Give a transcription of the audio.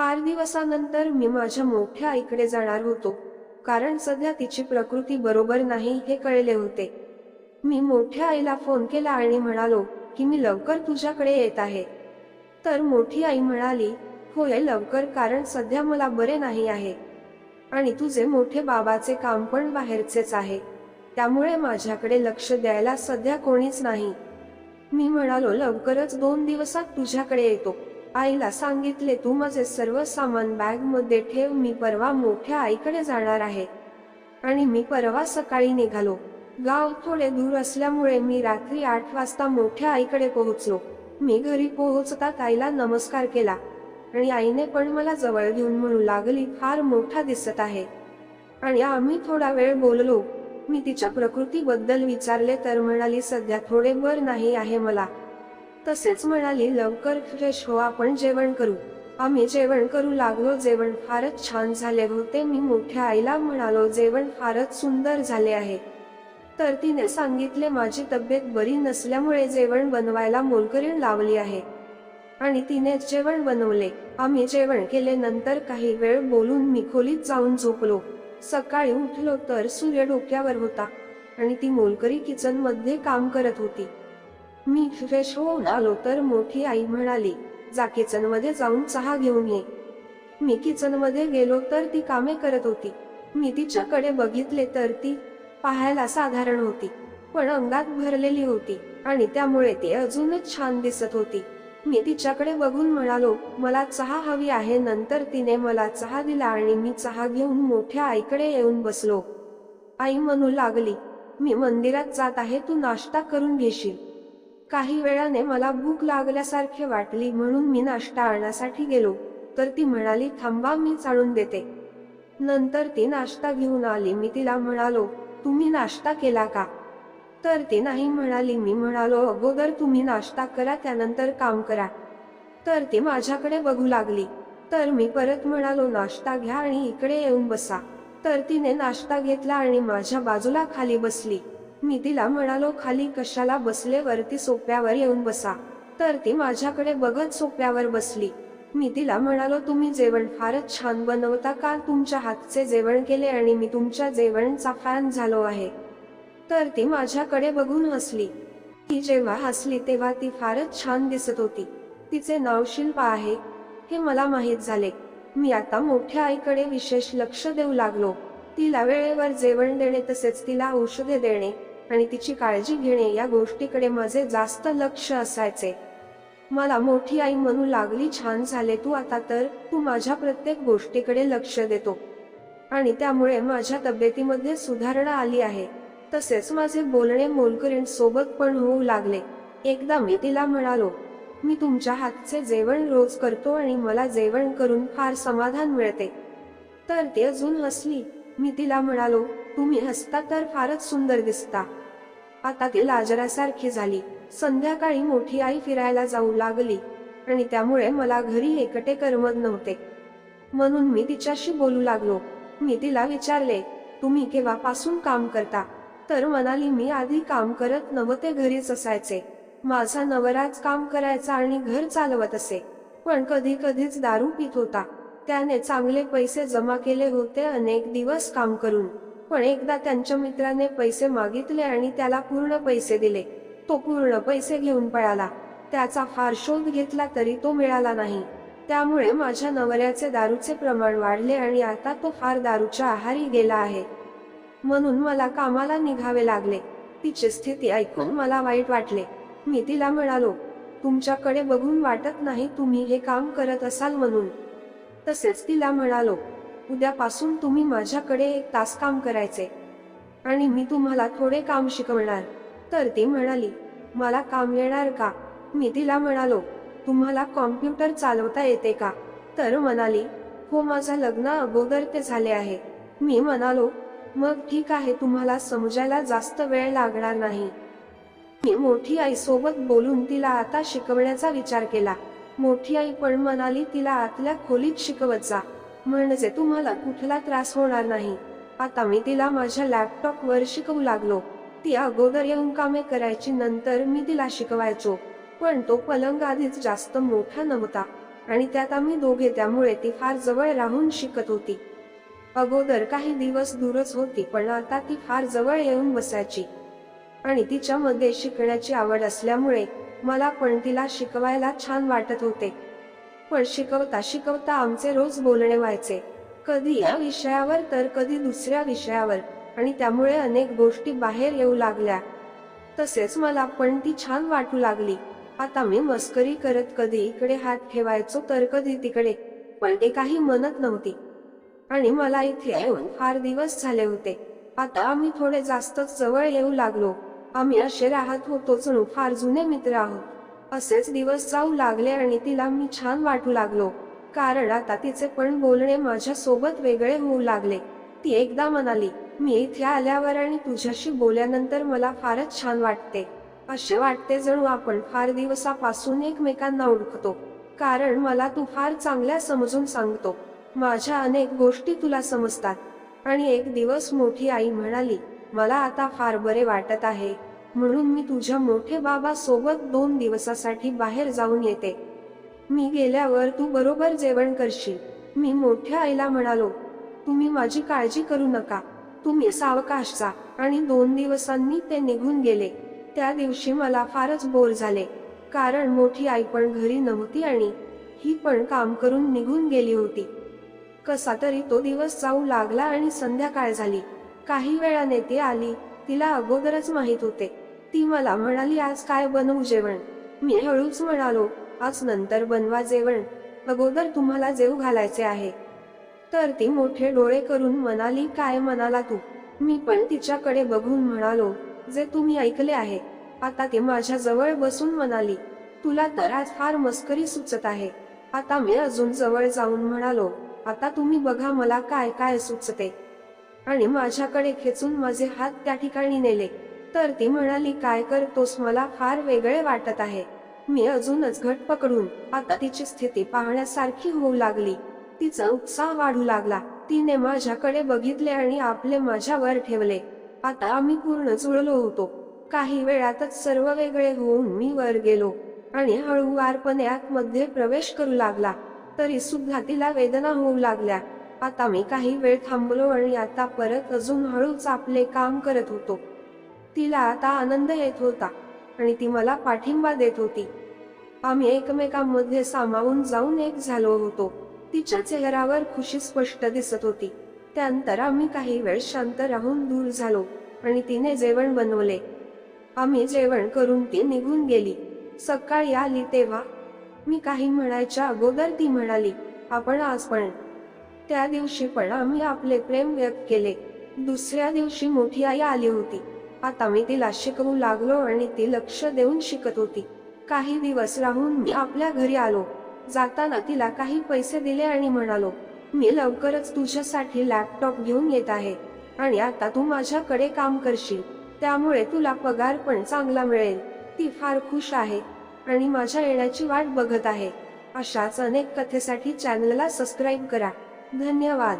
फार दिवसानंतर मी माझ्या मोठ्या आईकडे जाणार होतो कारण सध्या तिची प्रकृती बरोबर नाही हे कळले होते. मी मोठ्या आईला फोन केला आणि म्हणालो की मी लवकर तुझ्याकडे येत आहे. तर मोठी आई म्हणाली होय लवकर कारण सध्या मला बरे नाही आहे. आणि तुझे मोठे बाबाचे काम पण बाहेरचेच आहे. त्यामुळे माझ्याकडे लक्ष द्यायला सध्या कोणीच नाही. मी म्हणालो लवकरच दोन दिवसात तुझ्याकडे येतो. आईला सांगितले तू माझे सर्व सामान बॅगमध्ये ठेव मी परवा मोठ्या आईकडे जाणार आहे. आणि मी परवा सकाळी निघालो. गाव थोडे दूर असल्यामुळे मी रात्री आठ वाजता मोठ्या आईकडे पोहोचलो. मी घरी पोहोचता आईला नमस्कार केला. आणि आईने पण मला जवळ घेऊन म्हणू लागली फार मोठा दिसत आहे. आणि आम्ही थोडा वेळ बोललो. मी तिच्या प्रकृतीबद्दल विचारले तर म्हणाली सध्या थोडे बर नाही आहे मला. तसेच म्हणाली लवकर फ्रेश हो आपण जेवण करू. आम्ही जेवण करू लागलो जेवण फारच छान झाले होते मी मोठ्या आईला म्हणालो जेवण फारच सुंदर झाले आहे. तर तिने सांगितले माझी तब्येत बरी नसल्यामुळे जेवण बनवायला मोलकरीण लावली आहे. आणि तिने जेवण बनवले. आम्ही जेवण केले नंतर काही वेळ बोलून मी खोलीत जाऊन झोपलो. सकाळी उठलो तर सूर्य डोक्यावर होता आणि ती मोलकरी किचनमध्ये काम करत होती. मी फ्रेश होऊन आलो तर मोठी आई म्हणाली जा किचनमध्ये जाऊन चहा घेऊन ये. मी किचनमध्ये गेलो तर ती कामे करत होती. मी तिच्याकडे बघितले तर ती पाहायला साधारण होती पण अंगात भरलेली होती आणि त्यामुळे ती अजूनच छान दिसत होती. मी तिच्याकडे बघून म्हणालो मला चहा हवी आहे. नंतर तिने मला चहा दिला आणि मी चहा घेऊन मोठ्या आईकडे येऊन बसलो. आई म्हणू लागली मी मंदिरात जात आहे तू नाश्ता करून घेशील. काही वेळाने मला भूक लागल्यासारखे वाटली म्हणून मी नाश्ता आणण्यासाठी गेलो. तर ती म्हणाली थांबा मी चाळून देते. नंतर ती नाश्ता घेऊन आली. मी तिला म्हणालो तुम्ही नाश्ता केला का? तर ती नाही म्हणाली. मी म्हणालो अगोदर तुम्ही नाश्ता करा त्यानंतर काम करा. तर ती माझ्याकडे बघू लागली. तर मी परत म्हणालो नाश्ता घ्या आणि इकडे येऊन बसा. तर तिने नाश्ता घेतला आणि माझ्या बाजूला खाली बसली. मी तिला म्हणालो खाली कशाला बसले? वरती सोप्यावर येऊन बसा. तर ती माझ्याकडे बघत सोप्यावर बसली. मी तिला म्हणालो तुम्ही जेवण फारच छान बनवता का? तुमच्या हातचे जेवण केले आणि मी तुमच्या जेवणचा फॅन झालो आहे. तर ती माझ्याकडे बघून हसली. ती जेव्हा हसली तेव्हा ती फारच छान दिसत होती. तिचे नाव शिल्पा आहे हे मला माहीत झाले. मी आता मोठ्या आईकडे विशेष लक्ष देऊ लागलो. तिला वेळेवर जेवण देणे तसेच तिला औषधे देणे आणि तिची काळजी घेणे या गोष्टीकडे माझे जास्त लक्ष असायचे. मला मोठी आई म्हणू लागली छान झाले तू आता तर तू माझ्या प्रत्येक गोष्टीकडे लक्ष देतो. आणि त्यामुळे माझ्या तब्येतीमध्ये सुधारणा आली आहे. तसेच माझे बोलणे मोलकरीण सोबत पण होऊ लागले. एकदा मी तिला म्हणालो मी तुमच्या हातचे जेवण रोज करतो आणि मला जेवण करून फार समाधान मिळते. तर ती अजून हसली. मी तिला म्हणालो तुम्ही हसता तर फारच सुंदर दिसता. आता ती लाजरासारखी झाली. संध्याकाळी मोठी आई फिरायला जाऊ लागली आणि त्यामुळे मला घरी एकटे करमत नव्हते. म्हणून मी तिच्याशी बोलू लागलो. मी तिला विचारले तुम्ही केव्हापासून काम करता? तर म्हणाली मी आधी काम करत नव्हते घरीच असायचे. माझा नवराच काम करायचा आणि घर चालवत असे. पण कधी कधीच दारू पित होता. त्याने चांगले पैसे जमा केले होते अनेक दिवस काम करून. पण एकदा त्यांच्या मित्राने पैसे मागितले आणि त्याला पूर्ण पैसे दिले. तो पूर्ण पैसे घेऊन पळाला. त्याचा फार शोध घेतला तरी तो मिळाला नाही. त्यामुळे माझ्या नवऱ्याचे दारूचे प्रमाण वाढले आणि आता तो फार दारूच्या आहारी गेला आहे. म्हणून मला कामाला निघावे लागले. तिची स्थिती ऐकून मला वाईट वाटले. मी तिला म्हणालो तुमच्याकडे बघून वाटत नाही तुम्ही हे काम करत असाल म्हणून. तसेच तिला म्हणालो उद्यापासून तुम्ही माझ्याकडे एक तास काम करायचे. आणि मी तुम्हाला थोडे काम शिकवणार. तर ती म्हणाली मला काम येणार का? मी तिला म्हणालो तुम्हाला कॉम्प्युटर चालवता येते का? तर म्हणाली हो माझा लग्न अगोदर ते झाले आहे. मी म्हणालो मग ठीक आहे तुम्हाला समजायला जास्त वेळ लागणार नाही. मी मोठी आई सोबत बोलून तिला आता शिकवण्याचा विचार केला. मोठी आई पण म्हणाली तिला आतल्या खोलीत शिकवत जा. म्हणजे तुम्हाला कुठला त्रास होणार नाही. आता मी तिला माझ्या लॅपटॉप वर शिकवू लागलो. ती अगोदर येऊन कामे करायची नंतर मी तिला शिकवायचो. पण तो पलंग आधीच जास्त मोठा नव्हता. आणि त्यात आम्ही दोघे त्यामुळे ती फार जवळ राहून शिकत होती. अगोदर काही दिवस दूरच होती पण आता ती फार जवळ येऊन बसायची. आणि तिच्यामध्ये शिकण्याची आवड असल्यामुळे मला पण तिला शिकवायला छान वाटत होते. पण शिकवता शिकवता आमचे रोज बोलणे व्हायचे. कधी या विषयावर तर कधी दुसऱ्या विषयावर. आणि त्यामुळे अनेक गोष्टी बाहेर येऊ लागल्या. तसेच मला पण ती छान वाटू लागली. आता मी मस्करी करत कधी इकडे हात ठेवायचो तर कधी तिकडे. पण ते काही म्हणत नव्हती. आणि मला इथे येऊन फार दिवस झाले होते. आता आम्ही थोडे जास्तच जवळ येऊ लागलो. आम्ही असे राहत होतो जणू फार जुने मित्र आहोत. असेच दिवस जाऊ लागले आणि तिला मी छान वाटू लागलो. कारण आता तिचे पण बोलणे माझ्या सोबत वेगळे होऊ लागले. ती एकदा म्हणाली मी इथे आल्यावर आणि तुझ्याशी बोलल्यानंतर मला फारच छान वाटते. असे वाटते जणू आपण फार दिवसापासून एकमेकांना ओळखतो. कारण मला तू फार चांगल्या समजून सांगतो. माझ्या अनेक गोष्टी तुला समजतात. आणि एक दिवस मोठी आई म्हणाली मला आता फार बरे वाटत आहे. म्हणून मी तुझ्या मोठे बाबा सोबत दोन दिवसासाठी बाहेर जाऊन येते. मी गेल्यावर तू बरोबर जेवण करशील. मी मोठ्या आईला म्हणालो तुम्ही माझी काळजी करू नका. तुम्ही सावकाश जा. आणि दोन दिवसांनी ते निघून गेले. त्या दिवशी मला फारच बोर झाले कारण मोठी आई पण घरी नव्हती आणि ही पण काम करून निघून गेली होती. कसा तरी तो दिवस जाऊ लागला आणि संध्याकाळ झाली. काही वेळाने ती आली तिला अगोदरच माहीत होते. ती मला म्हणाली आज काय बनवू जेवण? मी हळूच म्हणालो आज नंतर बनवा जेवण. अगोदर तुम्हाला जेव घालायचे आहे. तर ती मोठे डोळे करून म्हणाली काय म्हणाला तू? मी पण तिच्याकडे बघून म्हणालो जे तुम्ही ऐकले आहे. आता ती माझ्या जवळ बसून म्हणाली तुला तर आज फार मस्करी सुचत आहे. आता मी अजून जवळ जाऊन म्हणालो आता तुम्ही बघा मला काय काय सुचते. आणि माझ्याकडे खेचून माझे हात त्या ठिकाणी नेले. तर ती म्हणाली काय करतोस? मला फार वेगळे वाटत आहे. मी अजूनच घट पकडून आता तिची स्थिती पाहण्यासारखी होऊ लागली. तिचा उत्साह वाढू लागला. तिने माझ्याकडे बघितले आणि आपले माझ्यावर ठेवले. आता आम्ही पूर्ण जुळलो होतो. काही वेळातच सर्व वेगळे होऊन मी वर गेलो आणि हळूवारपणे आतमध्ये प्रवेश करू लागला. तरी सुद्धा तिला वेदना होऊ लागल्या. आता मी काही वेळ थांबलो आणि आता परत अजून हळूच आपले काम करत होतो. तिला आता आनंद येत होता आणि ती मला पाठिंबा देत होती. आम्ही एकमेकांमध्ये सामावून जाऊन एक झालो होतो. तिच्या चेहऱ्यावर खुशी स्पष्ट दिसत होती. त्यानंतर आम्ही काही वेळ शांत राहून दूर झालो आणि तिने जेवण बनवले. आम्ही जेवण करून ती निघून गेली. सकाळी आली तेव्हा मी काही म्हणायच्या अगोदर ती म्हणाली आपण आज पण. त्या दिवशी पण आम्ही आपले प्रेम व्यक्त केले. दुसऱ्या दिवशी मोठी आई आली होती. आता मी तिला शिकवू लागलो आणि ती लक्ष देऊन शिकत होती. काही दिवस राहून मी आपल्या घरी आलो. जाताना तिला काही पैसे दिले आणि म्हणालो मी लवकरच तुझ्यासाठी लॅपटॉप घेऊन येत आहे आणि आता तू माझ्याकडे काम करशील. त्यामुळे तुला पगार पण चांगला मिळेल. ती फार खुश आहे आणि माझ्या येण्याची वाट बघत आहे. अशाच अनेक कथेसाठी चॅनलला सबस्क्राईब करा. धन्यवाद.